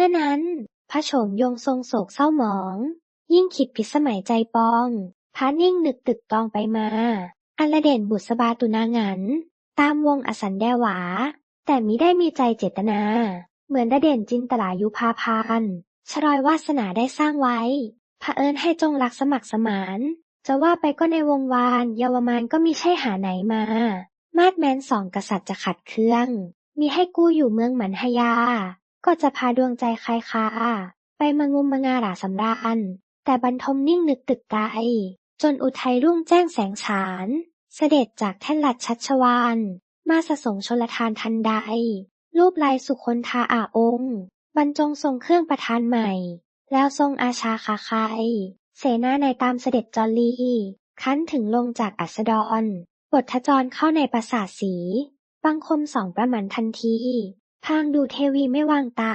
มื่อนั้นพระโฉมยงทรงโศกเศร้าหมอง ยิ่งคิดผิดสมัยใจปองพระนิ่งนึกตึกตองไปมาอันละเด่นบุษบาตุนางัน ตามวงอสันแดหวา แต่มิได้มีใจเจตนา เหมือนระเด่นจินตลายุพาพานชรอยวาสนาได้สร้างไว้พระเอิญให้จงรักสมัครสมาน จะว่าไปก็ในวงวานเยาวมานก็มีใช่หาไหนมา มาดแมนสองกษัตริย์จะขัดเครื่อง มีให้กู้อยู่เมืองหมันหยา ก็จะพาดวงใจใครคาไปมางุมมางาหราสำราญ แต่บรรทมนิ่งนึกตึกไกจนอุทัยรุ่งแจ้งแสงฉาน เสด็จจากแท่นหลัดชัชวาน มาสะสงชลทานทันใด รูปลายสุคนทาอาองค์บรรจงทรงเครื่องประทานใหม่ แล้วทรงอาชาคาคายเสนาในตามเสด็จจอลีคั้นถึงลงจากอัสดรบททจรเข้าในปราสาทสี บังคมสองประมันทันที ทางดูเทวีไม่วางตา